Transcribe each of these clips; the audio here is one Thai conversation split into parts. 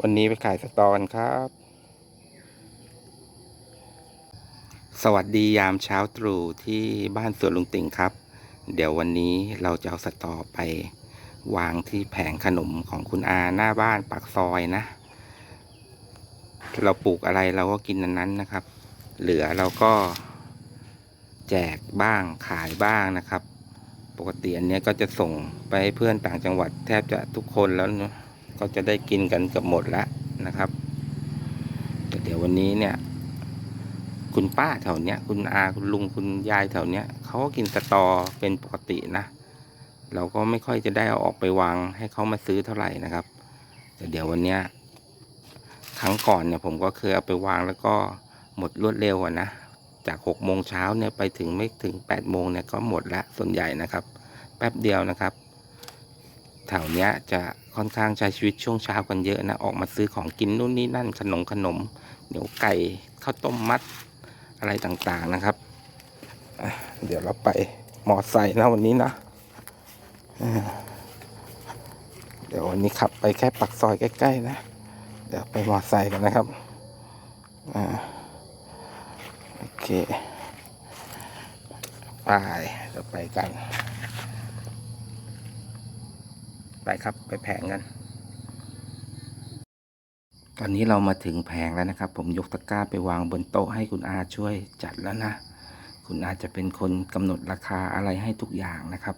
วันนี้ไปขายสตอนครับ สวัสดียามเช้าตรู่ที่บ้านสวนลุงติ่งครับ เดี๋ยววันนี้เราจะเอาสตอไป วางที่แผงขนมของคุณอาหน้าบ้านปากซอยนะ เราปลูกอะไรเราก็กินนั้นๆนะครับ เหลือเราก็แจกบ้างขายบ้างนะครับ ปกติอันนี้ก็จะส่งไปให้เพื่อนต่างจังหวัดแทบจะทุกคนแล้วเนอะ ก็จะได้กินกันกับหมดแล้วนะครับแต่เดี๋ยววันนี้เนี่ย คุณป้าแถวเนี้ยคุณอาคุณลุงคุณยายแถวเนี้ยเขาก็กินสตอเป็นปกตินะ เราก็ไม่ค่อยจะได้เอาออกไปวางให้เขามาซื้อเท่าไหร่นะครับ แต่เดี๋ยววันเนี้ยครั้งก่อนเนี่ยผมก็เคยเอาไปวางแล้วก็หมดรวดเร็วอะนะจากหกโมงเช้าเนี่ยไปถึงไม่ถึงแปดโมงเนี่ยก็หมดละส่วนใหญ่นะครับ แป๊บเดียวนะครับ แถวเนี้ยจะค่อนข้างใช้ชีวิตช่วงเช้ากันเยอะนะ ออกมาซื้อของกินนู่นนี่นั่นขนมขนมเหนียวไก่ข้าวต้มมัดอะไรต่างๆนะครับ เดี๋ยวเราไปมอไซค์นะวันนี้นะ เดี๋ยววันนี้ขับไปแค่ปักซอยใกล้ๆนะ เดี๋ยวไปมอไซค์กันนะครับอโอเค ไปเดี๋ยวไปกัน ไปครับไปแผงกัน ตอนนี้เรามาถึงแผงแล้วนะครับ ผมยกตะกร้าไปวางบนโต๊ะให้คุณอาช่วยจัดแล้วนะ คุณอาจะเป็นคนกำหนดราคาอะไรให้ทุกอย่างนะครับ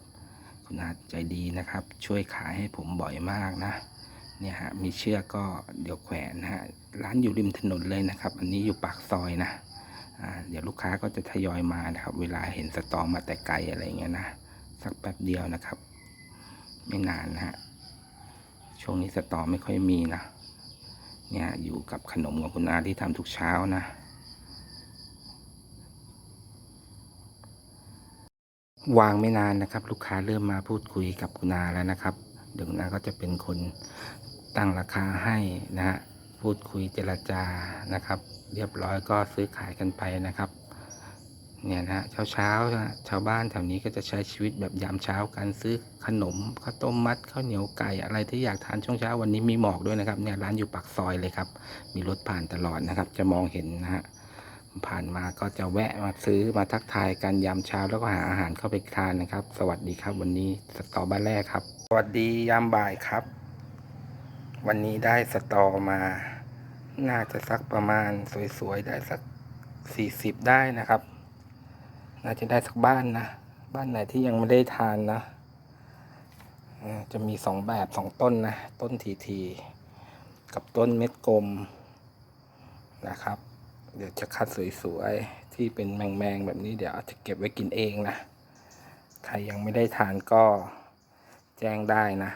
คุณอาใจดีนะครับ ช่วยขายให้ผมบ่อยมากนะเนี่ยฮะมีเชือกก็เดี๋ยวแขวนนะฮะร้านอยู่ริมถนนเลยนะครับ อันนี้อยู่ปากซอยนะเดี๋ยวลูกค้าก็จะทยอยมานะครับ เวลาเห็นสตอมาแต่ไกลอะไรเงี้ยนะ สักแป๊บเดียวนะครับ ไม่นานนะฮะ ช่วงนี้สตอไม่ค่อยมีนะ เนี่ยอยู่กับขนมของคุณอาที่ทำทุกเช้านะ วางไม่นานนะครับ ลูกค้าเริ่มมาพูดคุยกับคุณอาแล้วนะครับเดี๋ยวคุณอาก็จะเป็นคนตั้งราคาให้นะฮะพูดคุยเจรจานะครับ เรียบร้อยก็ซื้อขายกันไปนะครับ เนี่ยนะฮะเช้าเช้าๆนะชาวบ้านแถวนี้ก็จะใช้ชีวิตแบบยามเช้ากันซื้อขนมข้าวต้มมัดข้าวเหนียวไก่อะไรที่อยากทานช่วงเช้าวันนี้มีหมอกด้วยนะครับเนี่ยร้านอยู่ปากซอยเลยครับ มีรถผ่านตลอดนะครับ จะมองเห็นนะฮะผ่านมาก็จะแวะมาซื้อมาทักทายกันยามเช้าแล้วก็หาอาหารเข้าไปทานนะครับ สวัสดีครับ วันนี้สตอบ้านแรกครับ สวัสดียามบ่ายครับ วันนี้ได้สตอมา น่าจะสักประมาณสวยๆได้สักสี่สิบได้นะครับ น่าจะได้สักบ้านนะ บ้านไหนที่ยังไม่ได้ทานนะ จะมีสองแบบสองต้นนะ ต้นทีทีกับต้นเม็ดกลมนะครับ เดี๋ยวจะคัดสวยๆ ที่เป็นแมงๆแบบนี้เดี๋ยวอาจจะเก็บไว้กินเองนะ ใครยังไม่ได้ทานก็แจ้งได้นะ